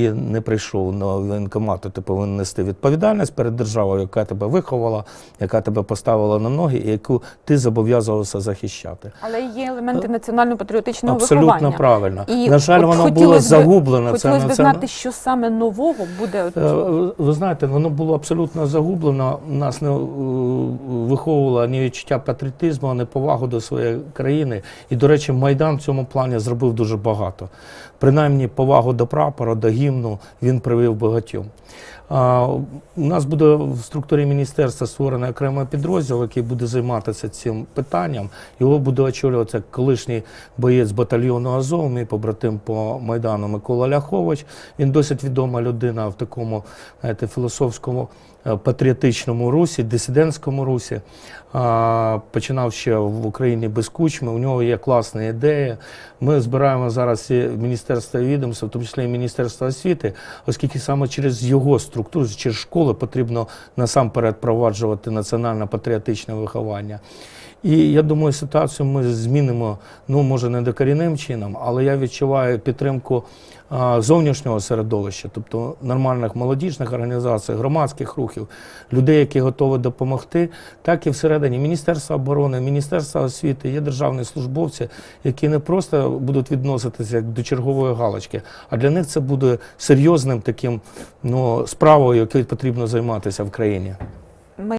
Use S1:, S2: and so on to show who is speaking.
S1: І не прийшов на воєнкомат, то ти повинен нести відповідальність перед державою, яка тебе виховала, яка тебе поставила на ноги, і яку ти зобов'язувався захищати.
S2: Але є елементи національно-патріотичного
S1: Абсолютно
S2: виховання.
S1: правильно.
S2: І
S1: на жаль, воно було загублено.
S2: Хотілося б знати, що саме нового буде.
S1: Е, ви- знаєте, воно було абсолютно загублено. Нас не е, виховувало ні відчуття патріотизму, ні повагу до своєї країни. І, до речі, Майдан в цьому плані зробив дуже багато. Принаймні, повагу до прапора, до гімну він привив багатьом. У нас буде в структурі міністерства створений окремий підрозділ, який буде займатися цим питанням. Його буде очолювати колишній боєць батальйону Азов, мій побратим по Майдану Микола Ляхович. Він досить відома людина в такому знаєте, філософському е, патріотичному русі, дисидентському русі. Починав ще в Україні без кучми. У нього є класна ідея. Ми збираємо зараз і Міністерство відомства, в тому числі і Міністерство освіти, оскільки саме через його структуру, через школи потрібно насамперед проваджувати національно-патріотичне виховання. І я думаю, ситуацію ми змінимо, ну може не докорінним чином, але я відчуваю підтримку зовнішнього середовища, тобто нормальних молодіжних організацій, громадських рухів, людей, які готові допомогти, так і всередині Міністерства оборони, Міністерства освіти, є державні службовці, які не просто будуть відноситися як до чергової галочки, а для них це буде серйозним таким ну, справою, якою потрібно займатися в країні.